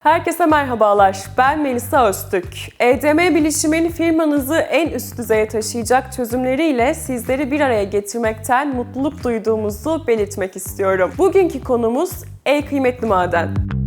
Herkese merhabalar. Ben Melisa Öztürk. EDM Bilişim'in firmanızı en üst düzeye taşıyacak çözümleriyle sizleri bir araya getirmekten mutluluk duyduğumuzu belirtmek istiyorum. Bugünkü konumuz ey kıymetli maden.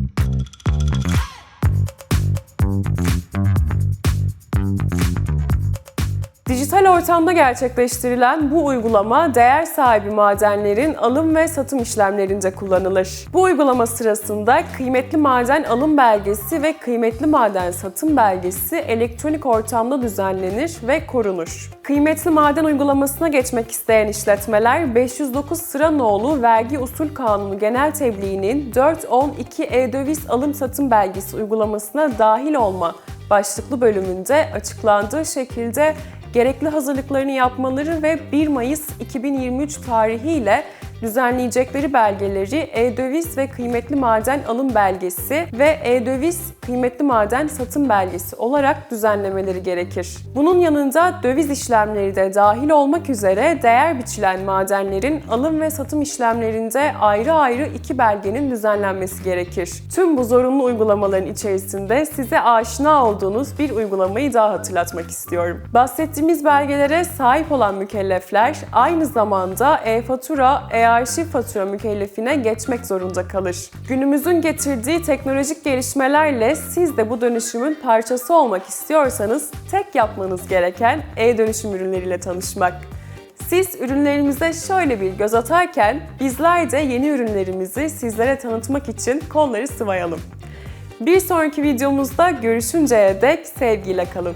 Dijital ortamda gerçekleştirilen bu uygulama değer sahibi madenlerin alım ve satım işlemlerinde kullanılır. Bu uygulama sırasında kıymetli maden alım belgesi ve kıymetli maden satım belgesi elektronik ortamda düzenlenir ve korunur. Kıymetli maden uygulamasına geçmek isteyen işletmeler 509 sıra nolu Vergi Usul Kanunu Genel Tebliğinin 4.12 e-döviz alım satım belgesi uygulamasına dahil olma başlıklı bölümünde açıklandığı şekilde gerekli hazırlıklarını yapmaları ve 1 Mayıs 2023 tarihiyle düzenleyecekleri belgeleri e-döviz ve kıymetli maden alım belgesi ve e-döviz kıymetli maden satım belgesi olarak düzenlemeleri gerekir. Bunun yanında döviz işlemleri de dahil olmak üzere değer biçilen madenlerin alım ve satım işlemlerinde ayrı ayrı iki belgenin düzenlenmesi gerekir. Tüm bu zorunlu uygulamaların içerisinde size aşina olduğunuz bir uygulamayı daha hatırlatmak istiyorum. Bahsettiğimiz belgelere sahip olan mükellefler aynı zamanda e-fatura, e-arşiv fatura mükellefine geçmek zorunda kalır. Günümüzün getirdiği teknolojik gelişmelerle siz de bu dönüşümün parçası olmak istiyorsanız tek yapmanız gereken e-dönüşüm ürünleriyle tanışmak. Siz ürünlerimize şöyle bir göz atarken bizler de yeni ürünlerimizi sizlere tanıtmak için kolları sıvayalım. Bir sonraki videomuzda görüşünceye dek sevgiyle kalın.